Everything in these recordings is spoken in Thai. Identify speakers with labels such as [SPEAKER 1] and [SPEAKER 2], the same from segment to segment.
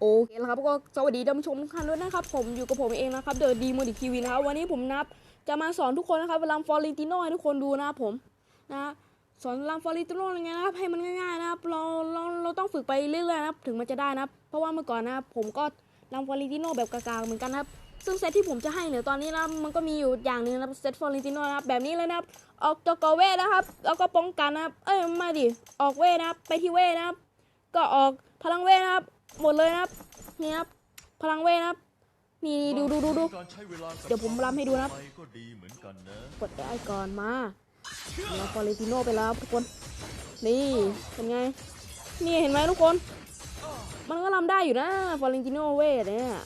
[SPEAKER 1] โอเคแล้วครับก็สวัสดีท่านผู้ชมทุกท่านด้วยนะครับ ผมอยู่กับผมเองนะครับเดอะดีโมดิทีวีนะครับวันนี้ผมนับจะมาสอนทุกคนนะครับเวลาฟอร์ลิติโน่ให้ทุกคนดูนะครับผมนะสอนลำฟอร์ลิติโน่ยังไงนะครับให้มันง่ายๆนะครับเราเราเราต้องฝึกไปเรื่อยๆนะครับถึงมันจะได้นะครับเพราะว่าเมื่อก่อนนะครับผมก็ลำฟอร์ลิติโน่แบบกลากาเหมือนกันนะครับซึ่งเซตที่ผมจะให้เนี่ยตอนนี้นะมันก็มีอยู่อย่างหนึงนะครับเซตฟอร์ลิติโนนะครับแบบนี้เลยนะครับออกตัวกอเวนะครับแล้วก็ป้องกันนะครับเอ้ยมาดิออกเวนะครับไปที่เวนะครับก็ออกพลังเวนะครับ หมดเลยนะครับนี่ครับพลังเวทนะครับ นี่นี่ดูดูดูดู
[SPEAKER 2] การใช้เวลากับ
[SPEAKER 1] เดี๋ยวผมรำให้ดูนะครับ
[SPEAKER 2] ไปก็ดีเหมือนกันนะ
[SPEAKER 1] กดได้ก่อนมาเราฟอร์เรนติโนไปแล้วทุกคน นี่เป็นไง นี่เห็นไหมทุกคน มันก็รำได้อยู่นะฟอร์เรนติโนเวทเนี่ย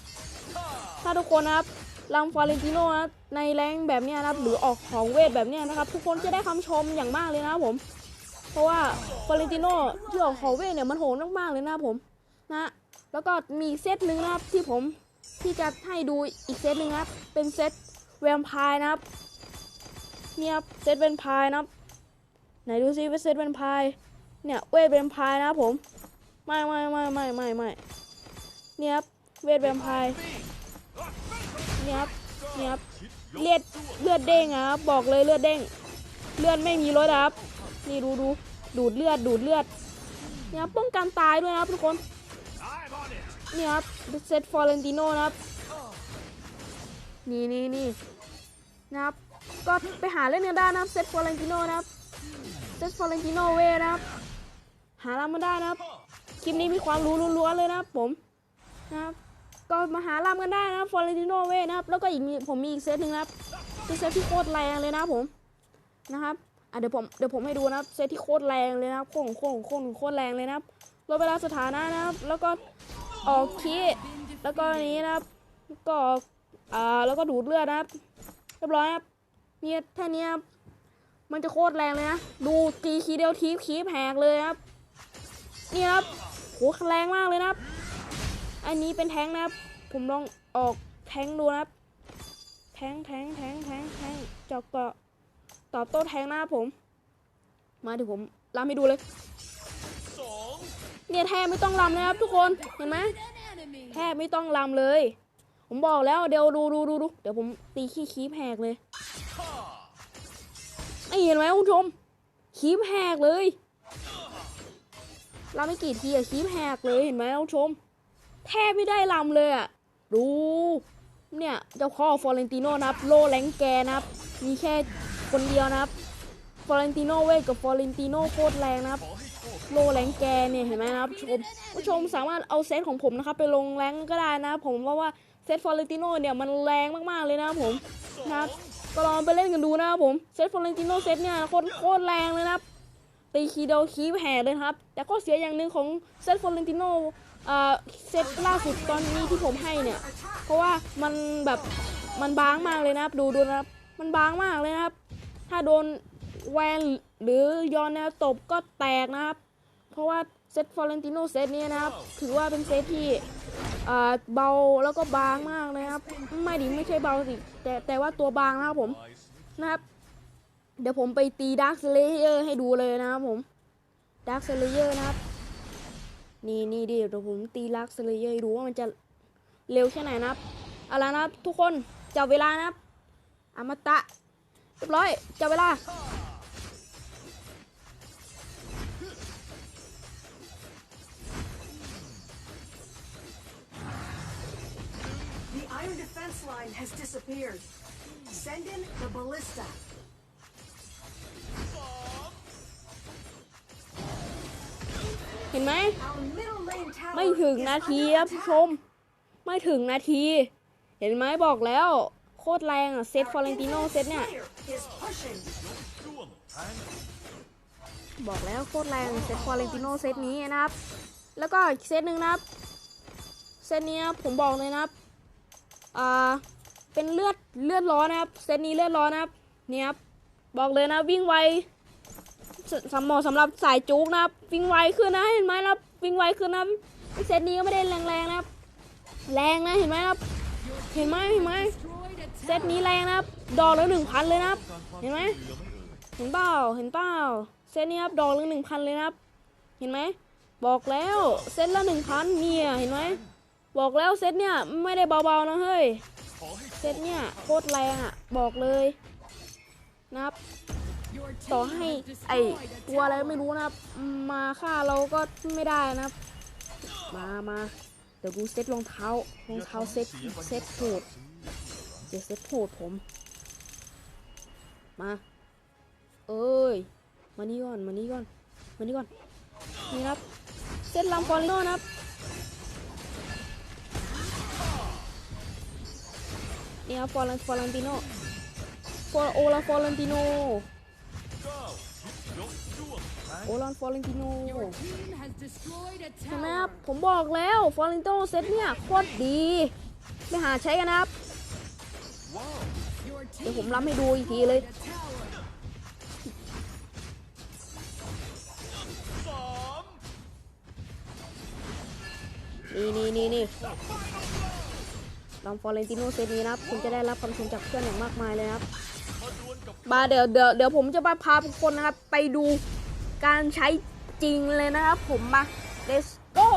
[SPEAKER 1] ถ้าทุกคนนะครับรำฟอร์เรนติโนนะในแรงแบบเนี้ยนะครับ หรือออกของเวทแบบเนี้ยนะครับ ทุกคนจะได้คำชมอย่างมากเลยนะครับผม เพราะว่าฟอร์เรนติโนที่ออกของเวทเนี่ยมันโหดมากๆเลยนะครับผม นะแล้วก็มีเซตหนึ่งนะครับที่ผมที่จะให้ดูอีกเซตหนึ่งนะครับ เป็นเซตแวมไพร์นะครับเนี่ยครับเซตแวมไพร์นะครับไหนดูซิว่าเซตแวมไพร์เนี่ยเวทแวมไพร์นะครับผมไม่ไม่ไม่ไม่ไม่ไม่เนี่ยครับเวทแวมไพร์เนี่ยครับเนี่ยครับเลือดเลือดเด้งอะครับบอกเลยเลือดเด้งเลือดไม่มีลดครับ นี่ดูดูดูดเลือดดูดเลือดเนี่ยป้องกันตายด้วยนะครับทุกคน นี่ครับเซตฟอร์เรนติโนนะครับ นี่นี่นี่นะครับ ก็ไปหาเล่นกันได้นะครับเซตฟอร์เรนติโนนะครับ เซตฟอร์เรนติโนเวนะครับ หาลำมาได้นะครับ คลิปนี้มีความรู้ล้วนๆเลยนะครับผม นะครับก็มาหาลำกันได้นะฟอร์เรนติโนเวนะครับ แล้วก็อีกมีผมมีอีกเซตหนึ่งนะครับเป็นเซตที่โคตรแรงเลยนะครับผมนะครับอะเดี๋ยวผมเดี๋ยวผมให้ดูนะครับเซตที่โคตรแรงเลยนะครับโคตรโคตรโคตรโคตรแรงเลยนะครับ ลดเวลาสถานะนะครับ แล้วก็ออกคีแล้วก็นี้นะครับ ก็อ่าแล้วก็ดูดเลือดนะครับ เรียบร้อยครับเนี่ยแค่เนี้ยครับมันจะโคตรแรงเลยนะ ดูตีคีเดียวทีคีแหกเลยครับ นี่ครับโหแรงมากเลยนะครับ อันนี้เป็นแทงนะครับ ผมลองออกแทงดูนะครับ แทงแทงแทงแทงแทงจอกต่อตอบโต้แทงนะครับผม มาถึงผมรำให้ดูเลย เนี่ยแทบไม่ต้องรำนะครับทุกคนเห็นไหมแทบไม่ต้องรำเลย ผมบอกแล้วเดี๋ยวดูดูดูดูเดี๋ยวผมตีขี้คีบแหกเลยไอ้เห็นไหมคุณผู้ชมคีบแหกเลยรำไม่กี่ทีอะคีบแหกเลยเห็นไหมคุณผู้ชม แทบไม่ได้รำเลยอะดูเนี่ยเจ้าข้อฟอร์เรนติโนนะครับโลแรงแกนะครับมีแค่คนเดียวนะครับฟอร์เรนติโนเวทกับฟอร์เรนติโนโคตรแรงนะครับ โลแรงแกเนี่ยเห็นไหมนะครับผู้ชมผู้ชมสามารถเอาเซตของผมนะครับไปลงแรงก็ได้นะครับผมเพราะว่าเซตฟอร์เรนติโนเนี่ยมันแรงมากๆเลยนะครับผมนะครับก็ลองไปเล่นกันดูนะครับผมเซตฟอร์เรนติโนเซตเนี่ยโคตรโคตรแรงเลยนะครับตีคีโดคีแห่เลยครับ แต่ข้อเสียอย่างหนึ่งของเซตฟอร์เรนติโน่เซตล่าสุดตอนนี้ที่ผมให้เนี่ย เพราะว่ามันแบบมันบางมากเลยนะครับดูดูนะครับ มันบางมากเลยนะครับ ถ้าโดนแวนหรือยอนแนวตบก็แตกนะครับ เพราะว่าเซตฟอร์เรนติโนเซตนี้นะครับ ถือว่าเป็นเซตที่อ่าเบาแล้วก็บางมากนะครับ ไม่ดิไม่ใช่เบาสิ แต่แต่ว่าตัวบางนะครับผมนะครับ เดี๋ยวผมไปตีดาร์คเลเยอร์ให้ดูเลยนะครับผมดาร์คเลเยอร์นะครับ นี่นี่ดิเดี๋ยวผมตีดาร์คเลเยอร์ให้ดูว่ามันจะเร็วแค่ไหนนะครับเอาละนะครับ ทุกคนจับเวลานะครับอมตะเรียบร้อยจับเวลา
[SPEAKER 3] The iron defense line has disappeared. Send in the ballista.
[SPEAKER 1] เห็นไหม
[SPEAKER 3] Our middle lane tower
[SPEAKER 1] ไม่ถึง
[SPEAKER 3] is
[SPEAKER 1] นาที
[SPEAKER 3] under
[SPEAKER 1] ครับผู้ช
[SPEAKER 3] attack.
[SPEAKER 1] มไม่ถึงนาที เห็นไหมบอกแล้ว โคตรแรงอะ เซตฟอร์เรนติโน
[SPEAKER 3] Infinite
[SPEAKER 1] เซตเนี่ย
[SPEAKER 3] Slayer is pushing.
[SPEAKER 2] ร่วงแทง
[SPEAKER 1] บอกแล้วโคตรแรงเซตฟอร์เรนติโนเซตนี้นะครับ แล้วก็อีกเซตหนึ่งนะครับ เซตนี้นะครับผมบอกเลยนะครับ อ่าเป็นเลือดเลือดร้อนนะครับเซตนี้เลือดร้อนนะครับเนี่ยครับบอกเลยนะวิ่งไวสำหรับสำหรับสายจุกนะครับวิ่งไวขึ้นนะเห็นไหมครับวิ่งไวขึ้นนะเซตนี้ก็ไม่ได้แรงๆนะครับ แรงนะเห็นไหมครับ เห็นไหมเห็นไหมเซตนี้แรงนะครับ ดอกละหนึ่งพันเลยนะครับ เห็นไหม
[SPEAKER 2] เหลือไม่เอ่ย
[SPEAKER 1] เห็นเปล่าเห็นเปล่าเซตนี้ครับดอกละหนึ่งพันเลยนะครับ เห็นไหมบอกแล้วเซตละหนึ่งพันเนี่ยเห็นไหม บอกแล้วเซตเนี่ยไม่ได้เบาๆนะเฮ้ย เซตเนี่ยโคตรแรงอะ บอกเลยนะครับต่อให้ไอตัวอะไรไม่รู้นะครับ มาฆ่าเราก็ไม่ได้นะครับ มามาเดี๋ยวกูเซตรองเท้ารองเท้าเซตเซตโหดเดี๋ยวเซตโหดผม มา เอ้ย มานี่ก่อน มานี่ก่อน มานี่ก่อน นี่นะครับ เซตลัมฟอร์ลิโนนะครับ นี่ครับฟอร์ลันฟอร์ลันติโนฟอร์โอลาฟอร์ลันติโนโอลานฟอร์ลันติโนนไหมครับผมบอกแล้วฟอร์ลันติโนเซตเนี่ยโคตรดีไปหาใช้กันนะครับ เดี๋ยวผมรับให้ดูอีกทีเลย
[SPEAKER 4] a tower.
[SPEAKER 2] สาม
[SPEAKER 1] นี่นี่นี่ ลองฟอร์เรนติโนเซนีนะครับ คุณจะได้รับคำชมจากเพื่อนอย่างมากมายเลยครับ
[SPEAKER 2] มาดวลกับ
[SPEAKER 1] มาเดี๋ยวเดี๋ยวเดี๋ยวผมจะมาพาทุกคนนะครับ ไปดูการใช้จริงเลยนะครับผมมา let's go